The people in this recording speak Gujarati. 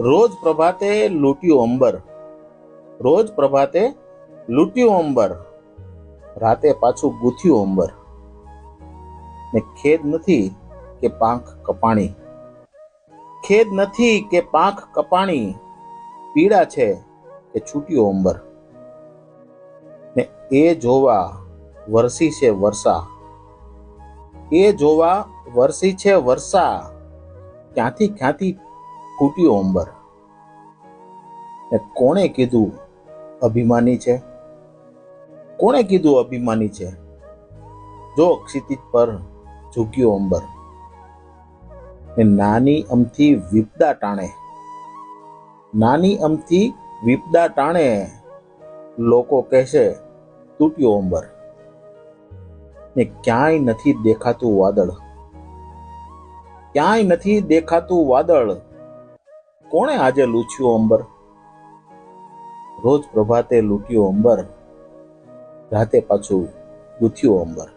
રોજ પ્રભાતે લૂંટ્યું અંબર. રોજ પ્રભાતે લૂંટ્યું અંબર. રાતે પાછું ગૂંથ્યું અંબર. ને ખેદ નથી કે પાંખ કપાણી. ખેદ નથી કે પાંખ કપાણી. પીડા છે કે છૂટ્યું અંબર. ને એ જોવા વરસી છે વર્ષા એ જોવા વરસી છે વર્ષા ક્યાંથી ક્યાંથી ફૂટ્યું અંબર. ને કોણે કીધું અભિમાની છે? કોણે કીધું અભિમાની છે? જો ક્ષિતિજ પર ઝૂક્યો અંબર. ને નાની અમથી વિપદા ટાણે. નાની અમથી વિપદા ટાણે લોકો કહેશે, તૂટ્યો અંબર. ને ક્યાંય નથી દેખાતું વાદળ. ક્યાંય નથી દેખાતું વાદળ. કોણે આજે લૂછ્યું અંબર? રોજ પ્રભાતે લૂંટ્યું અંબર રાતે પાછું ગૂંથ્યું અંબર.